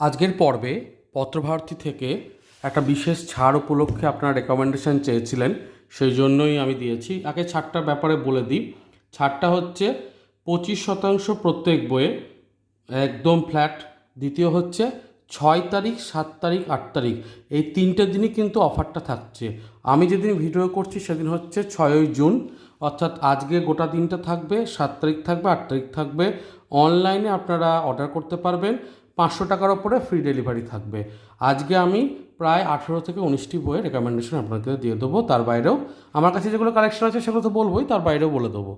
আজকের পর্বে পত্রভারতী থেকে একটা বিশেষ ছাড় উপলক্ষে আপনারা রেকমেন্ডেশন চেয়েছিলেন, সেই জন্যই আমি দিয়েছি। আগে ছাড়টার ব্যাপারে বলে দিই। ছাড়টা হচ্ছে পঁচিশ শতাংশ প্রত্যেক বইয়ে একদম ফ্ল্যাট দ্বিতীয় হচ্ছে ছয় তারিখ, সাত তারিখ, আট তারিখ। এই তিনটে দিনই কিন্তু অফারটা থাকছে। আমি যেদিন ভিডিও করছি সেদিন হচ্ছে ছয়ই জুন, অর্থাৎ আজকে গোটা দিনটা থাকবে, সাত তারিখ থাকবে, আট তারিখ থাকবে। অনলাইনে আপনারা অর্ডার করতে পারবেন। পাঁচশো টাকার ওপরে ফ্রি ডেলিভারি থাকবে। আজকে আমি প্রায় আঠেরো থেকে উনিশটি বইয়ের রেকমেন্ডেশন আপনাকে দিয়ে দেবো। তার বাইরেও আমার কাছে যেগুলো কালেকশন আছে সেগুলো তো বলবোই, তার বাইরেও বলে দেবো।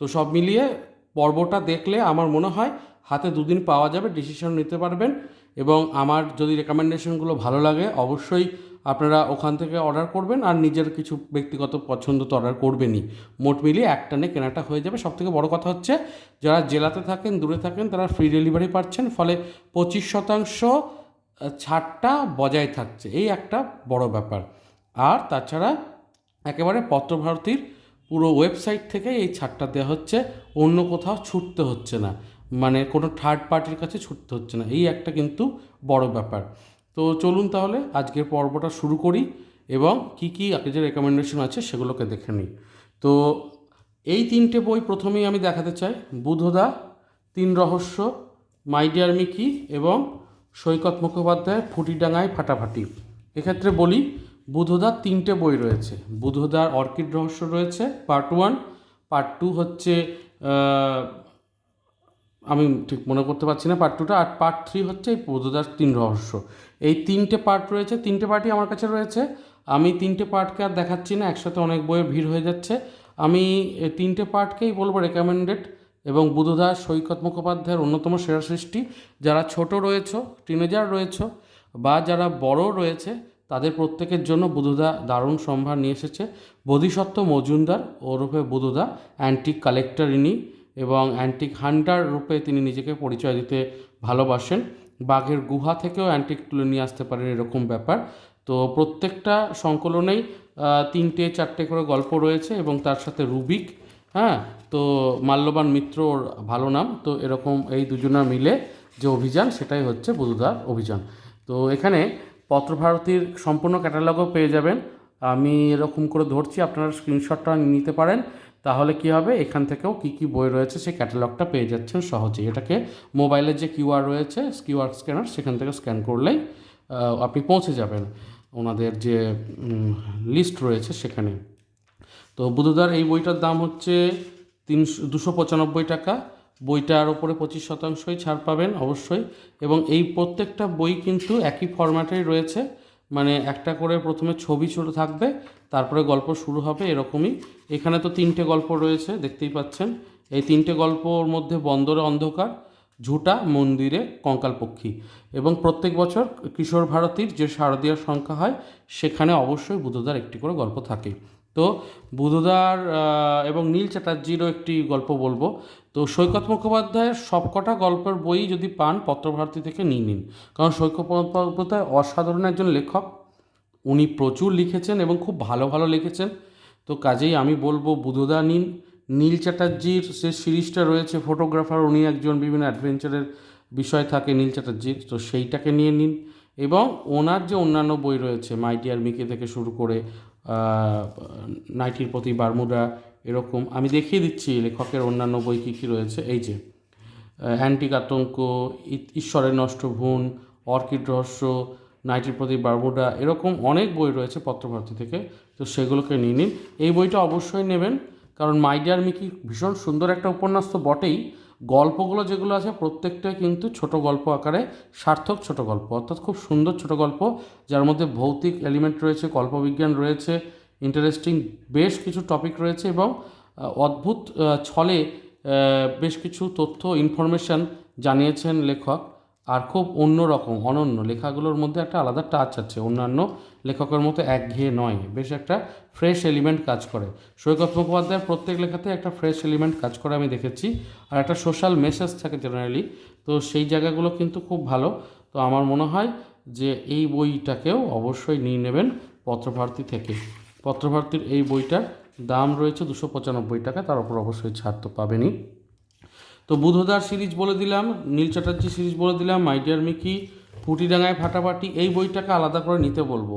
তো সব মিলিয়ে পর্বটা দেখলে আমার মনে হয় হাতে দুদিন পাওয়া যাবে ডিসিশন নিতে পারবেন এবং আমার যদি রেকমেন্ডেশনগুলো ভালো লাগে অবশ্যই আপনারা ওখান থেকে অর্ডার করবেন আর নিজের কিছু ব্যক্তিগত পছন্দ তো অর্ডার করবেনই। মোট মিলিয়ে একটানে কেনাটা হয়ে যাবে। সবথেকে বড় কথা হচ্ছে, যারা জেলাতে থাকেন, দূরে থাকেন, তারা ফ্রি ডেলিভারি পাচ্ছেন, ফলে পঁচিশ শতাংশ ছাড়টা বজায় থাকছে। এই একটা বড় ব্যাপার। আর তাছাড়া একেবারে পত্রভারতীর পুরো ওয়েবসাইট থেকে এই ছাড়টা দেওয়া হচ্ছে। অন্য কোথাও ছুটতে হচ্ছে না। মানে কোনো থার্ড পার্টির কাছে ছুটতে হচ্ছে না। এই একটা কিন্তু বড় ব্যাপার। তো চলুন তাহলে আজকের পর্বটা শুরু করি এবং কি কি যে রেকমেন্ডেশন আছে সেগুলোকে দেখে নিই। তো এই তিনটে বই প্রথমেই আমি দেখাতে চাই। বুধদা, তিন রহস্য, মাই ডিয়ার মিকি এবং সৈকত মুখোপাধ্যায়ের ফুটিডাঙ্গায় ফাটাফাটি। এক্ষেত্রে বলি, বুধদার তিনটে বই রয়েছে। বুধদার অর্কিড রহস্য রয়েছে পার্ট ওয়ান পার্ট টু হচ্ছে আমি ঠিক মনে করতে পারছি না পার্ট টুটা আর পার্ট থ্রি হচ্ছে এই বুধদার তিন রহস্য। এই তিনটে পার্ট রয়েছে, তিনটে পার্টই আমার কাছে রয়েছে। আমি তিনটে পার্টকে আর দেখাচ্ছি না, একসাথে অনেক বইয়ের ভিড় হয়ে যাচ্ছে। আমি তিনটে পার্টকেই বলব রেকমেন্ডেড এবং বুধদাস সৈকত মুখোপাধ্যায়ের অন্যতম সেরা সৃষ্টি। যারা ছোট রয়েছে টিনেজার রয়েছে, বা যারা বড় রয়েছে, তাদের প্রত্যেকের জন্য বুধদা দারুণ সম্ভার নিয়ে এসেছে। বোধিসত্ত্ব মজুমদার ওরফে বুধদা অ্যান্টিক কালেক্টর ইনি এবং অ্যান্টিক হান্টার রূপে তিনি নিজেকে পরিচয় দিতে ভালোবাসেন। বাঘের গুহা থেকেও অ্যান্টিক তুলে নিয়ে আসতে পারেন এরকম ব্যাপার। তো প্রত্যেকটা সংকলনেই তিনটে, চারটে করে গল্প রয়েছে এবং তার সাথে রুবিক হ্যাঁ? তো মাল্যবান মিত্র ওর ভালো নাম। তো এরকম এই দুজনা মিলে যে অভিযান, সেটাই হচ্ছে বুধুদার অভিযান। তো এখানে পত্রভারতীর সম্পূর্ণ ক্যাটালগও পেয়ে যাবেন। আমি এরকম করে ধরছি, আপনারা স্ক্রিনশটটা নিতে পারেন। তাহলে কি হবে? এখান থেকেও কি কি বই রয়েছে সেই ক্যাটালগটা পেয়ে যাচ্ছেন সহজেই। এটাকে মোবাইলের যে কিউআর রয়েছে কিউআর স্ক্যানার সেখান থেকে স্ক্যান করলেই আপনি পৌঁছে যাবেন ওনাদের যে লিস্ট রয়েছে সেখানে। তো বুধদার, এই বইটার দাম হচ্ছে তিনশো, দুশো পঁচানব্বই টাকা। বইটার ওপরে পঁচিশ শতাংশই ছাড় পাবেন অবশ্যই। এবং এই প্রত্যেকটা বই কিন্তু একই ফরম্যাটেই রয়েছে। মানে একটা করে প্রথমে ছবি ছোট থাকবে তারপরে গল্প শুরু হবে এরকমই। এখানে তো তিনটে গল্প রয়েছে, দেখতেই পাচ্ছেন। এই তিনটে গল্পর মধ্যে বন্দরে অন্ধকার, ঝুটা, মন্দিরে কঙ্কালপক্ষী এবং প্রত্যেক বছর কিশোর ভারতীর যে শারদীয়ার সংখ্যা হয়, সেখানে অবশ্যই বুধদার একটি করে গল্প থাকে। তো বুধদার এবং নীল চ্যাটার্জিরও একটি গল্প বলব। তো সৈকত মুখোপাধ্যায়ের সবকটা গল্পের বই যদি পান, পত্রভারতী থেকে নিয়ে নিন। কারণ সৈকত মুখোপাধ্যায় অসাধারণ একজন লেখক। উনি প্রচুর লিখেছেন এবং খুব ভালো ভালো লিখেছেন। তো কাজেই আমি বলব বুধদা নিন। নীল চ্যাটার্জির সে সিরিজটা রয়েছে, ফটোগ্রাফার, উনি একজন বিভিন্ন অ্যাডভেঞ্চারের বিষয় থাকে নীল চ্যাটার্জির, তো সেইটাকে নিয়ে নিন। এবং ওনার যে অন্যান্য বই রয়েছে, মাই ডিয়ার মিকে থেকে শুরু করে নাইটির প্রতি বারমুডা, এরকম, আমি দেখিয়ে দিচ্ছি লেখকের অন্যান্য বই কী কী রয়েছে। এই যে অ্যান্টিক আতঙ্ক ঈশ্বরের নষ্ট ভুন অর্কিড রহস্য নাইটির প্রতি বারমুডা, এরকম অনেক বই রয়েছে পত্রভারতী থেকে, তো সেগুলোকে নিয়ে নিন। এই বইটা অবশ্যই নেবেন, কারণ মাই ডিয়ার মিকি ভীষণ সুন্দর একটা উপন্যাস তো বটেই। গল্পগুলো যেগুলো আছে, প্রত্যেকটাই কিন্তু ছোট গল্প আকারে, সার্থক ছোট গল্প, অর্থাৎ খুব সুন্দর ছোট গল্প, যার মধ্যে ভৌতিক এলিমেন্ট রয়েছে, কল্পবিজ্ঞান রয়েছে ইন্টারেস্টিং বেশ কিছু টপিক রয়েছে এবং অদ্ভুত ছলে বেশ কিছু তথ্য ইনফরমেশান জানিয়েছেন লেখক। আর খুব অন্য রকম, অনন্য। লেখাগুলোর মধ্যে একটা আলাদা টাচ আছে। অন্যান্য লেখকের মতো একঘেয়ে নয়। বেশ একটা ফ্রেশ এলিমেন্ট কাজ করে। সৈকত মুখোপাধ্যায়ের প্রত্যেক লেখাতে একটা ফ্রেশ এলিমেন্ট কাজ করে আমি দেখেছি। আর একটা সোশ্যাল মেসেজ থাকে জেনারেলি তো সেই জায়গাগুলো কিন্তু খুব ভালো। তো আমার মনে হয় যে এই বইটাকেও অবশ্যই নিয়ে নেবেন পত্রভারতী থেকে। পত্রভারতীর এই বইটার দাম রয়েছে দুশো পঁচানব্বই টাকা। তার উপর অবশ্যই ছাড় তো পাবেনই। তো বুধদার সিরিজ বলে দিলাম, নীল চ্যাটার্জি সিরিজ বলে দিলাম মাইডিয়ার মিকি কুটিডাঙ্গায় ফাটাফাটি, এই বইটাকে আলাদা করে নিতে বলব।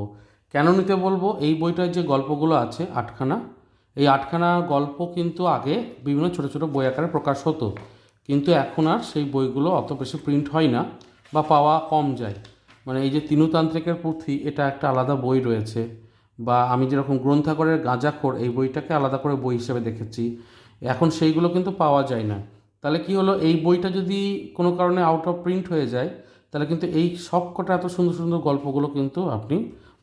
কেন নিতে বলব? এই বইটায় যে গল্পগুলো আছে, আটখানা, এই আটখানা গল্প কিন্তু আগে বিভিন্ন ছোট ছোট বই আকারে প্রকাশ হতো। কিন্তু এখন আর সেই বইগুলো অত বেশি প্রিন্ট হয় না বা পাওয়া কম যায়। মানে এই যে তিনুতান্ত্রিকের পুঁথি, এটা একটা আলাদা বই রয়েছে। বা আমি যেরকম গ্রন্থাগারের গাঁজাখোর, এই বইটাকে আলাদা করে বই হিসেবে দেখেছি। এখন সেইগুলো কিন্তু পাওয়া যায় না। তাহলে কি হলো? এই বইটা যদি কোনো কারণে আউট অফ প্রিন্ট হয়ে যায়, তাহলে কিন্তু এই সব কটা এত সুন্দর সুন্দর গল্পগুলো কিন্তু আপনি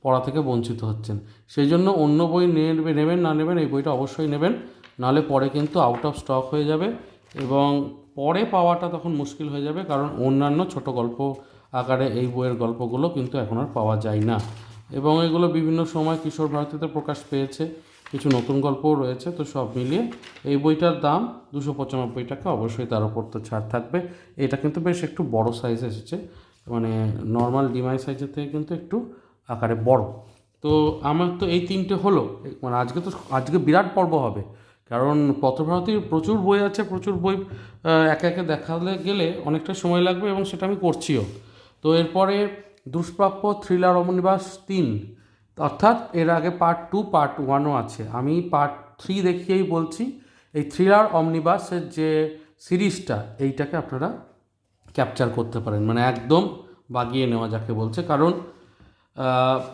পড়া থেকে বঞ্চিত হচ্ছেন। সেই জন্য অন্য বই নেবে, নেবেন, না নেবেন, এই বইটা অবশ্যই নেবেন। নাহলে পরে কিন্তু আউট অফ স্টক হয়ে যাবে এবং পরে পাওয়াটা তখন মুশকিল হয়ে যাবে কারণ অন্যান্য ছোট গল্প আকারে এই বইয়ের গল্পগুলো কিন্তু এখন আর পাওয়া যায় না। এবং এগুলো বিভিন্ন সময় কিশোর ভারতীতে প্রকাশ পেয়েছে। কিছু নতুন গল্পও রয়েছে, তো সব মিলিয়ে এই বইটার দাম দুশো পঁচানব্বই টাকা। অবশ্যই তার উপর তো ছাড় থাকবে। এটা কিন্তু বেশ একটু বড় সাইজ এসেছে মানে নর্মাল ডিমাই সাইজের থেকে কিন্তু একটু আকারে বড়। তো আমার তো এই তিনটে হলো মানে আজকে তো আজকে বিরাট পর্ব হবে, কারণ পত্রভারতীর প্রচুর বই আছে, প্রচুর বই একে একে দেখালে গেলে অনেকটা সময় লাগবে এবং সেটা আমি করছিও। তো এরপরে দুষ্প্রাপ্য থ্রিলার অমনিবাস তিন অর্থাৎ এর আগে পার্ট টু পার্ট ওয়ানও আছে। আমি পার্ট থ্রি দেখিয়েই বলছি এই থ্রিলার অমনিবাসের যে সিরিজটা এইটাকে আপনারা ক্যাপচার করতে পারেন। মানে একদম বাগিয়ে নেওয়া যাকে বলছে। কারণ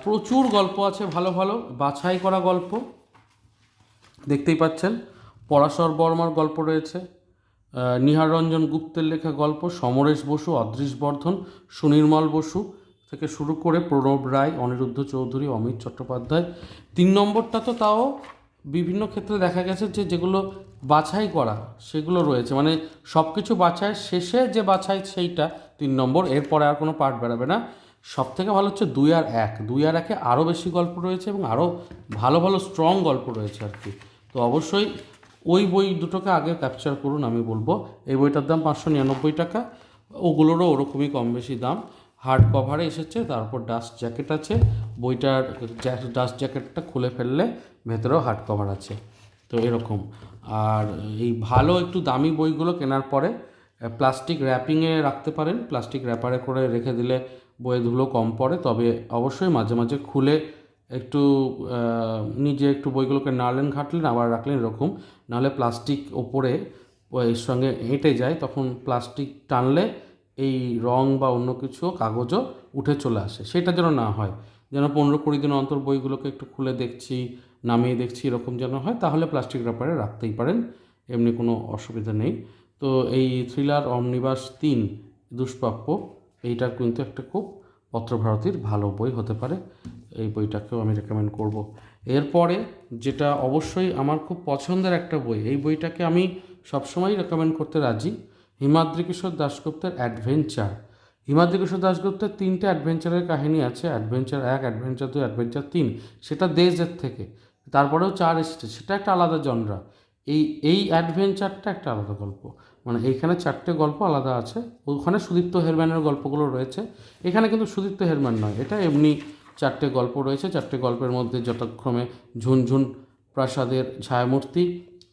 প্রচুর গল্প আছে ভালো ভালো। বাছাই করা গল্প। দেখতেই পাচ্ছেন পরাশর বর্মার গল্প রয়েছে। আহ, নিহার রঞ্জন গুপ্তের লেখা গল্প সমরেশ বসু অদৃশ বর্ধন সুনির্মল বসু। থেকে শুরু করে প্রণব রায়, অনিরুদ্ধ চৌধুরী, অমিত চট্টোপাধ্যায়। তিন নম্বরটা তো তাও বিভিন্ন ক্ষেত্রে দেখা গেছে যে যেগুলো বাছাই করা, সেগুলো রয়েছে। মানে সব কিছু বাছাই শেষে যে বাছাই সেইটা তিন নম্বর, এরপরে আর কোনো পার্ট বেরাবে না। সব থেকে ভালো হচ্ছে দুই আর এক। দুই আর একে আরও বেশি গল্প রয়েছে এবং আরও ভালো ভালো স্ট্রং গল্প রয়েছে আর কি। তো অবশ্যই ওই বই দুটোকে আগে ক্যাপচার করুন, আমি বলব। এই বইটার দাম পাঁচশো নিরানব্বই টাকা। ওগুলোরও ওরকমই কম বেশি দাম। হার্ড কভারে এসেছে, তারপর ডাস্ট জ্যাকেট আছে। বইটার ডাস্ট জ্যাকেটটা খুলে ফেললে ভেতরেও হার্ড কভার আছে। তো এরকম। আর এই ভালো একটু দামি বইগুলো কেনার পরে প্লাস্টিক র্যাপিংয়ে রাখতে পারেন। প্লাস্টিক র্যাপারে করে রেখে দিলে বইয়ে ধুলো কম পড়ে। তবে অবশ্যই মাঝে মাঝে খুলে একটু নিজে একটু বইগুলোকে নাড়লেন, ঘাটলেন, আবার রাখলেন এরকম। নাহলে প্লাস্টিক ওপরে, এর সঙ্গে হেঁটে যায়, তখন প্লাস্টিক টানলে এই রং বা অন্য কিছু কাগজও উঠে চলে আসে। সেটা যেন না হয়। যেন পনেরো কুড়ি দিন অন্তর বইগুলোকে একটু খুলে দেখছি, নামিয়ে দেখছি, এরকম যেন হয়, তাহলে প্লাস্টিক র্যাপারে রাখতেই পারেন। এমনি কোনো অসুবিধা নেই। তো এই থ্রিলার অমনিবাস তিন, দুষ্প্রাপ্য এইটা কিন্তু একটা খুব পত্রভারতীর ভালো বই হতে পারে। এই বইটাকেও আমি রেকমেন্ড করব। এরপরে যেটা অবশ্যই আমার খুব পছন্দের একটা বই, এই বইটাকে আমি সবসময় রেকমেন্ড করতে রাজি। হিমাদ্রি কিশোর দাশগুপ্তের অ্যাডভেঞ্চার। হিমাদ্রি কিশোর দাশগুপ্তের তিনটে অ্যাডভেঞ্চারের কাহিনী আছে, অ্যাডভেঞ্চার এক, অ্যাডভেঞ্চার দুই, অ্যাডভেঞ্চার তিন। সেটা দেশের থেকে। তারপরেও চার এসেছে, সেটা একটা আলাদা জনরা। এই এই অ্যাডভেঞ্চারটা একটা আলাদা গল্প। মানে এইখানে চারটে গল্প আলাদা আছে, ওখানে সুদীপ্ত হেরম্যানের গল্পগুলো রয়েছে। এখানে কিন্তু সুদীপ্ত হেরম্যান নয়, এটা এমনি চারটে গল্প রয়েছে। চারটে গল্পের মধ্যে যথাক্রমে ঝুনঝুন প্রাসাদের ছায়ামূর্তি,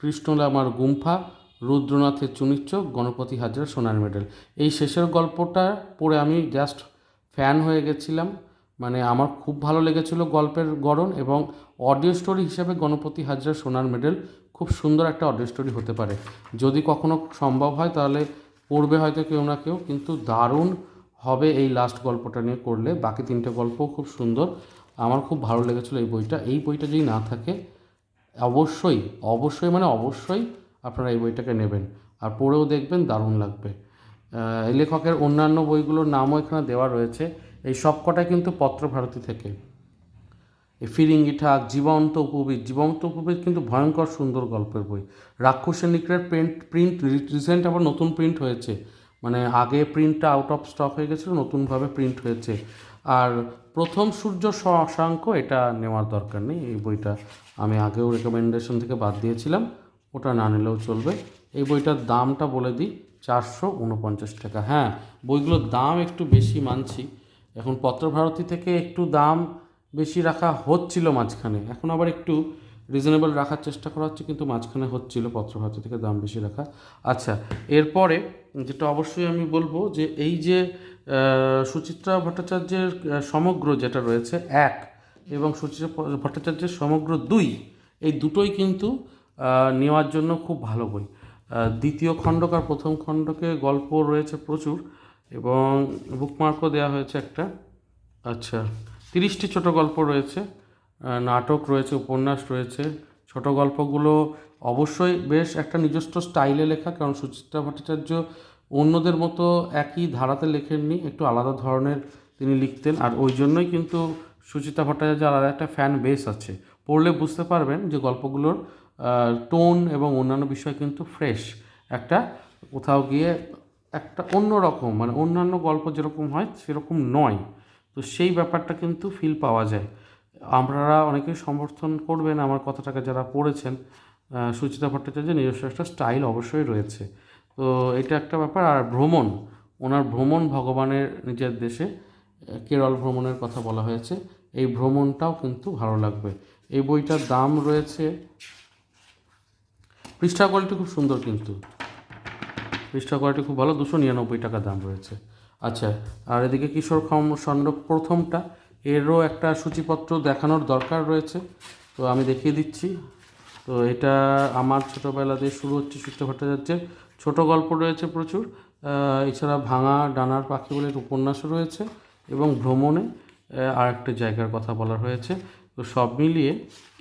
কৃষ্ণলামার গুম্ফা রুদ্রনাথের চুনিচ্চক গণপতি হাজরা সোনার মেডেল। এই শেষের গল্পটা পড়ে আমি জাস্ট ফ্যান হয়ে গেছিলাম। মানে আমার খুব ভালো লেগেছিল গল্পের গড়ন এবং অডিও স্টোরি হিসাবে গণপতি হাজরা সোনার মেডেল খুব সুন্দর একটা অডিও স্টোরি হতে পারে। যদি কখনো সম্ভব হয় তাহলে পড়বে হয়তো কেউ না কেউ, কিন্তু দারুণ হবে এই লাস্ট গল্পটা নিয়ে করলে। বাকি তিনটে গল্পও খুব সুন্দর। আমার খুব ভালো লেগেছিলো এই বইটা। এই বইটা যদি না থাকে, অবশ্যই অবশ্যই মানে অবশ্যই আপনারা এই বইটাকে নেবেন। আর পড়েও দেখবেন, দারুণ লাগবে। লেখকের অন্যান্য বইগুলোর নামও এখানে দেওয়া রয়েছে। এই সবকটাই কিন্তু পত্রভারতী থেকে। এই ফিরিঙ্গি ঠাক জীবন্ত উপবীত জীবন্ত উপবীত কিন্তু ভয়ঙ্কর সুন্দর গল্পের বই। রাক্ষসের নিকটের প্রিন্ট প্রিন্ট রিসেন্ট আবার নতুন প্রিন্ট হয়েছে। মানে আগে প্রিন্টটা আউট অফ স্টক হয়ে গেছিল, নতুনভাবে প্রিন্ট হয়েছে। আর প্রথম সূর্য শশাঙ্ক, এটা নেওয়ার দরকার নেই। এই বইটা আমি আগেও রেকমেন্ডেশন থেকে বাদ দিয়েছিলাম। ওটা না নিলেও চলবে। এই বইটার দামটা বলে দিই, চারশো উনপঞ্চাশ টাকা। হ্যাঁ বইগুলোর দাম একটু বেশি মানছি। এখন পত্রভারতী থেকে একটু দাম বেশি রাখা হচ্ছিল মাঝখানে। এখন আবার একটু রিজনেবল রাখার চেষ্টা করা হচ্ছে, কিন্তু মাঝখানে হচ্ছিল পত্রভারতী থেকে দাম বেশি রাখা। আচ্ছা এরপরে যেটা অবশ্যই আমি বলব যে এই যে সুচিত্রা ভট্টাচার্যের সমগ্র যেটা রয়েছে, এক এবং সুচিত্রা ভট্টাচার্যের সমগ্র দুই, এই দুটোই কিন্তু নেওয়ার জন্য খুব ভালো বই। দ্বিতীয় খণ্ডক আর প্রথম খণ্ডকে গল্প রয়েছে প্রচুর এবং বুকমার্কও দেওয়া হয়েছে একটা। আচ্ছা তিরিশটি ছোট গল্প রয়েছে নাটক রয়েছে, উপন্যাস রয়েছে। ছোট গল্পগুলো অবশ্যই বেশ একটা নিজস্ব স্টাইলে লেখা, কারণ সুচিত্রা ভট্টাচার্য অন্যদের মতো একই ধারাতে লেখেননি, একটু আলাদা ধরনের তিনি লিখতেন। আর ওই জন্যই কিন্তু সুচিত্রা ভট্টাচার্য আলাদা একটা ফ্যান বেস আছে। পড়লে বুঝতে পারবেন যে গল্পগুলোর টোন এবং অন্যান্য বিষয় কিন্তু ফ্রেশ একটা কোথাও গিয়ে একটা অন্য রকম মানে অন্যান্য গল্প যেরকম হয় সেরকম নয়। তো সেই ব্যাপারটা কিন্তু ফিল পাওয়া যায়। আপনারা অনেকেই সমর্থন করবেন আমার কথাটাকে যারা পড়েছেন সুচিতা ভট্টাচার্যের নিজস্ব একটা স্টাইল অবশ্যই রয়েছে। তো এটা একটা ব্যাপার। আর ভ্রমণ, ওনার ভ্রমণ ভগবানের নিজের দেশে কেরল ভ্রমণের কথা বলা হয়েছে। এই ভ্রমণটাও কিন্তু ভালো লাগবে। এই বইটার দাম রয়েছে পৃষ্ঠা কোয়ালিটি খুব সুন্দর কিন্তু। পৃষ্ঠা কোয়ালিটি খুব ভালো, দুশো নিরানব্বই টাকা দাম রয়েছে। আচ্ছা আর এদিকে কিশোর খম খণ্ড প্রথমটা। এরও একটা সূচিপত্র দেখানোর দরকার রয়েছে। তো আমি দেখিয়ে দিচ্ছি। তো এটা আমার ছোটোবেলা ছোটোবেলাতে শুরু হচ্ছে সূর্য ভট্টাচার্যের। ছোট গল্প রয়েছে প্রচুর। এছাড়া ভাঙা ডানার পাখি বলে উপন্যাসও রয়েছে এবং ভ্রমণে আর একটা জায়গার কথা বলা হয়েছে। তো সব মিলিয়ে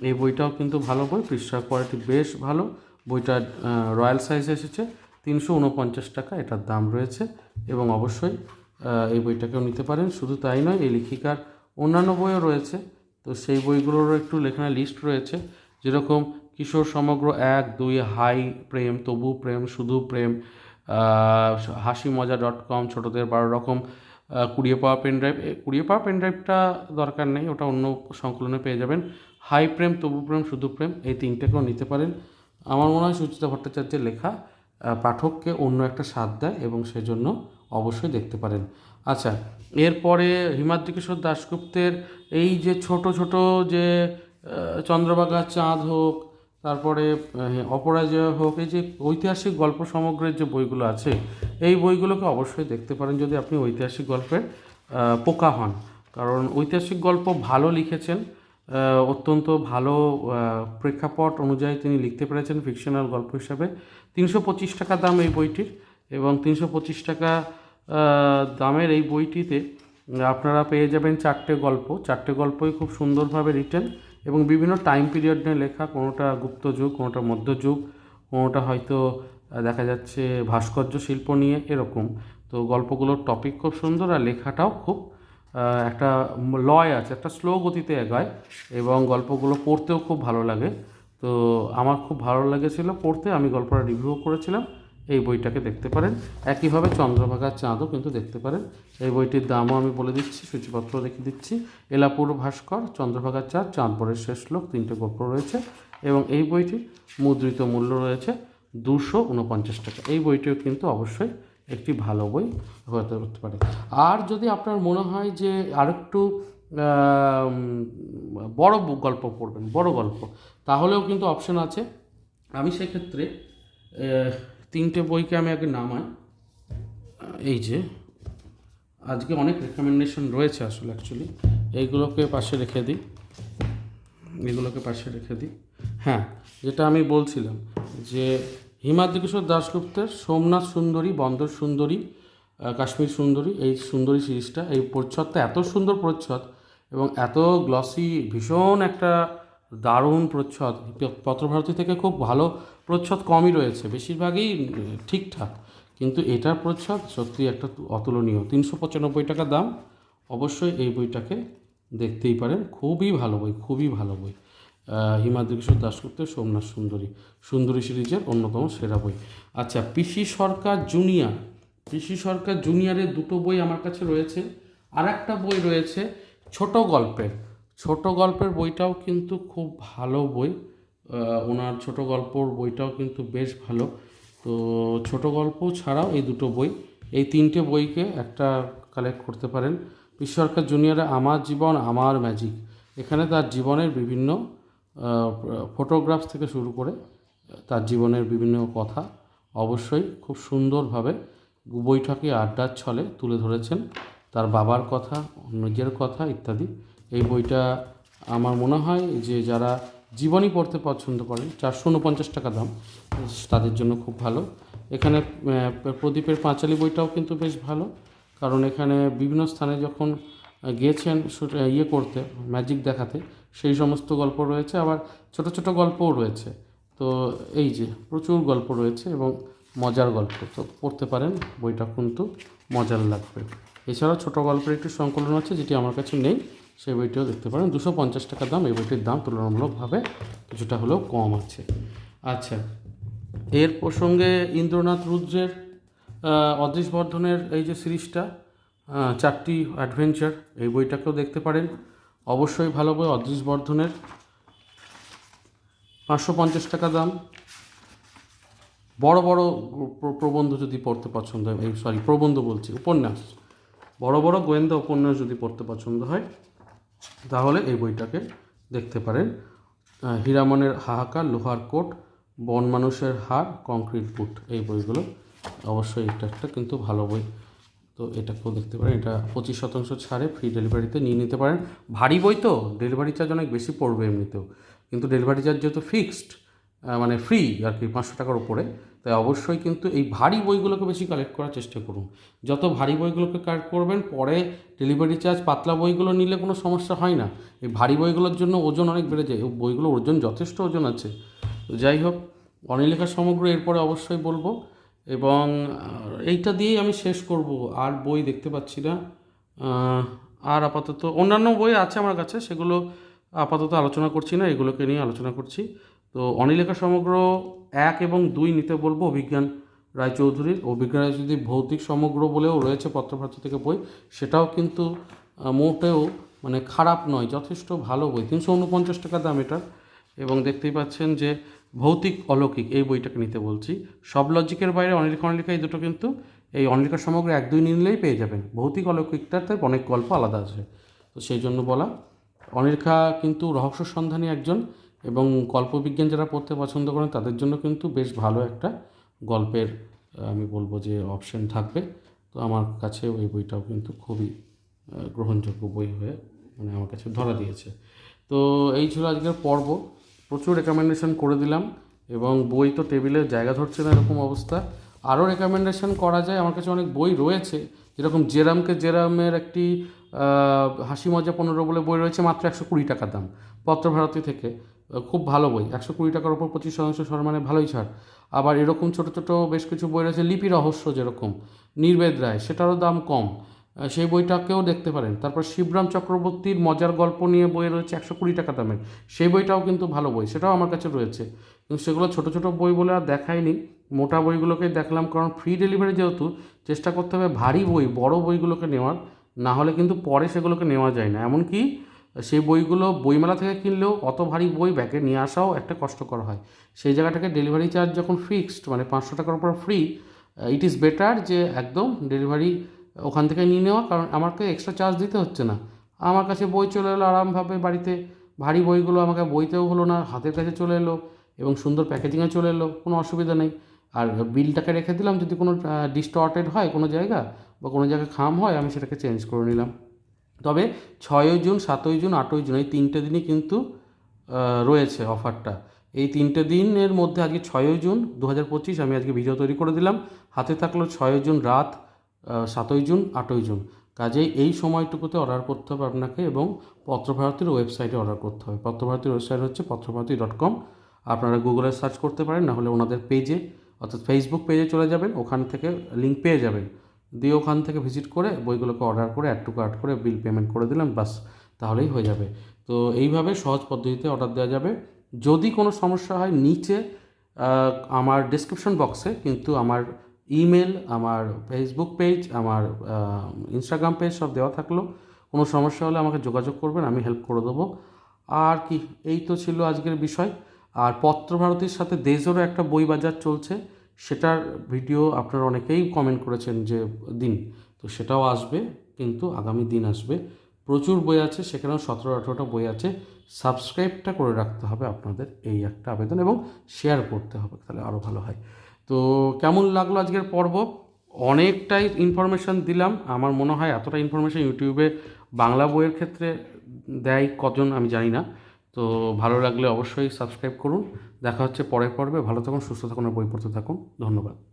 এই বইটাও কিন্তু ভালো বই, পৃষ্ঠা কোয়ালিটি বেশ ভালো। বইটা রয়্যাল সাইজ এসেছে। তিনশো উনপঞ্চাশ টাকা এটার দাম রয়েছে এবং অবশ্যই এই বইটাকেও নিতে পারেন। শুধু তাই নয়, এই লেখিকার অন্যান্য বইও রয়েছে। তো সেই বইগুলোরও একটু লেখানো লিস্ট রয়েছে। যেরকম, কিশোর সমগ্র এক, দুই, হাই প্রেম, তবু প্রেম, শুধু প্রেম হাসি মজা ডট কম, ছোটোদের বারো রকম কুড়িয়ে পাওয়া পেন ড্রাইভ। কুড়িয়ে পাওয়া পেন ড্রাইভটা দরকার নেই, ওটা অন্য সংকলনে পেয়ে যাবেন। হাই প্রেম, তবু প্রেম, শুধু প্রেম, এই তিনটেকেও নিতে পারেন। আমার মনে হয় সুচিতা ভট্টাচার্যের লেখা পাঠককে অন্য একটা স্বাদ দেয় এবং সেজন্য অবশ্যই দেখতে পারেন। আচ্ছা এরপরে হিমাদ্রি কিশোর দাশগুপ্তের এই যে ছোট ছোট যে আহ, চন্দ্রভাগা চাঁদ হোক তারপরে অপরাজয় হোক এই যে ঐতিহাসিক গল্প সমগ্রের যে বইগুলো আছে এই বইগুলোকে অবশ্যই দেখতে পারেন যদি আপনি ঐতিহাসিক গল্পের পোকা হন। কারণ ঐতিহাসিক গল্প ভালো লিখেছেন অত্যন্ত ভালো প্রেক্ষাপট অনুযায়ী তিনি লিখতে পেরেছেন ফিকশনাল গল্প হিসাবে। তিনশো পঁচিশ টাকা দাম এই বইটির এবং তিনশো পঁচিশ টাকা দামের এই বইটিতে আপনারা পেয়ে যাবেন চারটে গল্প। চারটে গল্পই খুব সুন্দরভাবে রিটেন এবং বিভিন্ন টাইম পিরিয়ড নিয়ে লেখা। কোনোটা গুপ্ত যুগ, কোনোটা মধ্যযুগ কোনোটা হয়তো দেখা যাচ্ছে ভাস্কর্য শিল্প নিয়ে এরকম। তো গল্পগুলোর টপিক খুব সুন্দর আর লেখাটাও খুব একটা লয় আছে, একটা স্লো গতিতে এগায় এবং গল্পগুলো পড়তেও খুব ভালো লাগে। তো আমার খুব ভালো লেগেছিল পড়তে, আমি গল্পটা রিভিউ করেছিলাম। এই বইটাকে দেখতে পারেন। একইভাবে চন্দ্রভাগার চাঁদও কিন্তু দেখতে পারেন। এই বইটির দামও আমি বলে দিচ্ছি, সূচিপত্র দেখিয়ে দিচ্ছি। এলাপুর ভাস্কর, চন্দ্রভাগার চাঁদ, চাঁদপুরের শেষ লোক, তিনটে গল্প রয়েছে এবং এই বইটির মুদ্রিত মূল্য রয়েছে দুশো উনপঞ্চাশ টাকা। এই বইটিও কিন্তু অবশ্যই একটি ভালো বই হতে করতে পারে। আর যদি আপনার মনে হয় যে আরেকটু বড় গল্প পড়বেন, বড় গল্প, তাহলেও কিন্তু অপশন আছে। আমি সেক্ষেত্রে তিনটে বইকে আমি আগে নামাই। এই যে, আজকে অনেক রেকমেন্ডেশন রয়েছে আসলে অ্যাকচুয়ালি এইগুলোকে পাশে রেখে দিই। এগুলোকে পাশে রেখে দিই। হ্যাঁ যেটা আমি বলছিলাম যে হিমাদ্রি কিশোর দাশগুপ্তের সোমনাথ সুন্দরী, বন্দর সুন্দরী কাশ্মীর সুন্দরী, এই সুন্দরী সিরিজটা, এই প্রচ্ছদটা এত সুন্দর প্রচ্ছদ এবং এত গ্লসি ভীষণ একটা দারুণ প্রচ্ছদ। পত্রভারতী থেকে খুব ভালো প্রচ্ছদ কমই রয়েছে, বেশিরভাগই ঠিকঠাক। কিন্তু এটার প্রচ্ছদ সত্যি একটা অতুলনীয়। তিনশো পঁচানব্বই টাকা দাম, অবশ্যই এই বইটাকে দেখতেই পারেন। খুবই ভালো বই, খুবই ভালো বই। আহ, হিমাদ্রি কিশোর দাশগুপ্তের সোমনাথ সুন্দরী। সুন্দরী সিরিজের অন্যতম সেরা বই। আচ্ছা পিসি সরকার জুনিয়র। পিসি সরকার জুনিয়রের দুটো বই আমার কাছে রয়েছে। আর একটা বই রয়েছে ছোট গল্পের। ছোট গল্পের বইটাও কিন্তু খুব ভালো বই। ওনার ছোট গল্পর বইটাও কিন্তু বেশ ভালো। তো ছোট গল্প ছাড়াও এই দুটো বই এই তিনটে বইকে একটা কালেক্ট করতে পারেন। পিসি সরকার জুনিয়রে আমার জীবন আমার ম্যাজিক এখানে তার জীবনের বিভিন্ন ফটোগ্রাফস থেকে শুরু করে, তার জীবনের বিভিন্ন কথা অবশ্যই খুব সুন্দরভাবে বৈঠকে আড্ডার ছলে তুলে ধরেছেন। তার বাবার কথা, নিজের কথা ইত্যাদি। এই বইটা আমার মনে হয় যে যারা জীবনী পড়তে পছন্দ করেন, চারশো উনপঞ্চাশ টাকা দাম, তাদের জন্য খুব ভালো। এখানে প্রদীপের পাঁচালী বইটাও কিন্তু বেশ ভালো। কারণ এখানে বিভিন্ন স্থানে যখন গিয়েছেন ইয়ে করতে, ম্যাজিক দেখাতে, সেই সমস্ত গল্প রয়েছে। আবার ছোট ছোট গল্পও রয়েছে। তো এই যে, প্রচুর গল্প রয়েছে এবং মজার গল্প। তো পড়তে পারেন, বইটা কিন্তু মজার লাগবে। এছাড়াও ছোট গল্পের একটি সংকলন আছে, যেটি আমার কাছে নেই। সেই বইটিও দেখতে পারেন। দুশো পঞ্চাশ টাকা দাম। এই বইটির দাম তুলনামূলকভাবে কিছুটা হলেও কম আছে। আচ্ছা এর প্রসঙ্গে ইন্দ্রনাথ রুদ্রের অদৃশ বর্ধনের এই যে সিরিজটা চারটি অ্যাডভেঞ্চার এই বইটাকেও দেখতে পারেন। অবশ্যই ভালো বই অদৃশ বর্ধনের। পাঁচশো পঞ্চাশ টাকা দাম। বড় বড় প্রবন্ধ যদি পড়তে পছন্দ হয়, এই সরি প্রবন্ধ বলছি, উপন্যাস। বড় বড় গোয়েন্দা উপন্যাস যদি পড়তে পছন্দ হয়, তাহলে এই বইটাকে দেখতে পারেন। হীরামনের হাহাকার, লোহার কোট, বন মানুষের হার, কংক্রিট বুট এই বইগুলো। অবশ্যই এটা একটা কিন্তু ভালো বই। তো এটাকেও দেখতে পারেন, এটা পঁচিশ শতাংশ ছাড়ে ফ্রি ডেলিভারিতে নিয়ে নিতে পারেন। ভারী বই তো ডেলিভারি চার্জ অনেক বেশি পড়বে এমনিতেও। কিন্তু ডেলিভারি চার্জ যেহেতু ফিক্সড মানে ফ্রি আর কি, পাঁচশো টাকার উপরে, তাই অবশ্যই কিন্তু এই ভারী বইগুলোকে বেশি কালেক্ট করার চেষ্টা করুন। যত ভারী বইগুলোকে কালেক্ট করবেন, পরে ডেলিভারি চার্জ পাতলা বইগুলো নিলে কোনো সমস্যা হয় না। এই ভারী বইগুলোর জন্য ওজন অনেক বেড়ে যায় বইগুলোর ওজন যথেষ্ট ওজন আছে। তো যাই হোক, অনিলেখা সমগ্র এরপরে অবশ্যই বলব এবং এইটা দিয়েই আমি শেষ করব। আর বই দেখতে পাচ্ছি না। আর আপাতত অন্যান্য বই আছে আমার কাছে, সেগুলো আপাতত আলোচনা করছি না, এগুলোকে নিয়ে আলোচনা করছি। তো অনিলেখা সমগ্র এক এবং দুই নিতে বলব, অভিজ্ঞান রায়চৌধুরীর। অভিজ্ঞান রায়চৌধুরীর ভৌতিক সমগ্র বলেও রয়েছে পত্রভারতী থেকে বই, সেটাও কিন্তু মোটেও মানে খারাপ নয়, যথেষ্ট ভালো বই। তিনশো উনপঞ্চাশ টাকা দাম এটার এবং দেখতেই পাচ্ছেন যে ভৌতিক অলৌকিক, এই বইটাকে নিতে বলছি। সব লজিকের বাইরে অনিলিকা অনিলিকা এই দুটো কিন্তু এই অনিলিকা সমগ্র এক দুই নিলেই পেয়ে যাবেন। ভৌতিক অলৌকিকটাতে অনেক গল্প আলাদা আছে। তো সেই জন্য বলা অনিলিকা কিন্তু রহস্য সন্ধানী একজন এবং কল্পবিজ্ঞান যারা পড়তে পছন্দ করেন তাদের জন্য কিন্তু বেশ ভালো একটা গল্পের, আমি বলব যে অপশন থাকবে। তো আমার কাছে ওই বইটাও কিন্তু খুবই গ্রহণযোগ্য বই হয়ে মানে আমার কাছে ধরা দিয়েছে। তো এই ছিল আজকের পর্ব। প্রচুর রেকমেন্ডেশন করে দিলাম এবং বই তো টেবিলে জায়গা ধরছে না এরকম অবস্থা। আরও রেকমেন্ডেশন করা যায়। আমার কাছে অনেক বই রয়েছে। যেরকম জেরামকে জেরামের একটি হাসি মজা পনেরো বলে বই রয়েছে, মাত্র একশো কুড়ি টাকা দাম পত্রভারতী থেকে। খুব ভালো বই। একশো কুড়ি টাকার উপর পঁচিশ শতাংশ ছাড় মানে ভালোই ছাড়। আবার এরকম ছোটো ছোটো বেশ কিছু বই রয়েছে, লিপি রহস্য যেরকম, নির্বেদ রায়, সেটারও দাম কম। সেই বইটাকেও দেখতে পারেন। তারপর শিবরাম চক্রবর্তীর মজার গল্প নিয়ে বই রয়েছে একশো কুড়ি টাকা দামের। সেই বইটাও কিন্তু ভালো বই, সেটাও আমার কাছে রয়েছে। কিন্তু সেগুলো ছোটো ছোটো বই বলে আর দেখাইনি মোটা বইগুলোকেই দেখলাম, কারণ ফ্রি ডেলিভারি যেহেতু, চেষ্টা করতে হবে ভারী বই, বড় বইগুলোকে নেওয়ার। না হলে কিন্তু পরে সেগুলোকে নেওয়া যায় না। এমনকি সেই বইগুলো বইমেলা থেকে কিনলেও অত ভারী বই ব্যাগে নিয়ে আসাও একটা কষ্টকর হয়। সেই জায়গাটাকে ডেলিভারি চার্জ যখন ফিক্সড মানে পাঁচশো টাকার উপর ফ্রি ইট ইজ বেটার যে একদম ডেলিভারি ওখান থেকে নিয়ে নেওয়া, কারণ আমাকে এক্সট্রা চার্জ দিতে হচ্ছে না। আমার কাছে বই চলে এলো আরামভাবে বাড়িতে। ভারী বইগুলো আমাকে বইতেও হলো না, হাতের কাছে চলে এলো এবং সুন্দর প্যাকেজিংয়ে চলে এলো, কোনো অসুবিধা নেই। আর বিলটাকে রেখে দিলাম, যদি কোনো ডিস্টর্টেড হয় কোনো জায়গা বা কোনো জায়গায় খাম হয়, আমি সেটাকে চেঞ্জ করে নিলাম। তবে ছয়ই জুন, সাতই জুন, আটই জুন এই তিনটে দিনই কিন্তু রয়েছে অফারটা এই তিনটে দিনের মধ্যে আজকে ছয়ই জুন দু হাজার পঁচিশ আমি আজকে ভিডিও তৈরি করে দিলাম। হাতে থাকল ছয়ই জুন রাত সাতই জুন, আটই জুন। কাজেই এই সময়টুকুতে অর্ডার করতে হবে আপনাকে এবং পত্রভারতীর ওয়েবসাইটে অর্ডার করতে হবে। পত্রভারতীর ওয়েবসাইট হচ্ছে পত্রভারতী ডট কম আপনারা গুগলে সার্চ করতে পারেন না হলে ওনাদের পেজে অর্থাৎ ফেসবুক পেজে চলে যাবেন, ওখান থেকে লিঙ্ক পেয়ে যাবেন। দিয়ে ওখান থেকে ভিজিট করে বইগুলোকে অর্ডার করে অ্যাড টু কার্ট করে বিল পেমেন্ট করে দিলাম বাস তাহলেই হয়ে যাবে। তো এইভাবে সহজ পদ্ধতিতে অর্ডার দেওয়া যাবে। যদি কোনো সমস্যা হয়, নিচে আমার ডিসক্রিপশন বক্সে কিন্তু আমার ইমেল, আমার ফেসবুক পেজ আমার ইনস্টাগ্রাম পেজ সব দেওয়া থাকল। কোনো সমস্যা হলে আমাকে যোগাযোগ করবেন, আমি হেল্প করে দেবো। আর কি, এই তো ছিল আজকের বিষয়। আর পত্রভারতীর সাথে দেশেরও একটা বই বাজার চলছে। সেটার ভিডিও আপনারা অনেকেই কমেন্ট করেছেন যে, দিন। তো সেটাও আসবে, কিন্তু আগামী দিন আসবে। প্রচুর বই আছে, সেখানেও সতেরো, আঠেরোটা বই আছে। সাবস্ক্রাইবটা করে রাখতে হবে আপনাদের, এই একটা আবেদন এবং শেয়ার করতে হবে, তাহলে আরও ভালো হয়। তো কেমন লাগল আজকের পর্ব? অনেকটাই ইনফরমেশান দিলাম। আমার মনে হয় এতটা ইনফরমেশান ইউটিউবে বাংলা বইয়ের ক্ষেত্রে দেয় কজন আমি জানি না। তো ভালো লাগলে অবশ্যই সাবস্ক্রাইব করুন। দেখা হচ্ছে পরের পর্বে। ভালো থাকুন, সুস্থ থাকুন আর বই পড়তে থাকুন। ধন্যবাদ।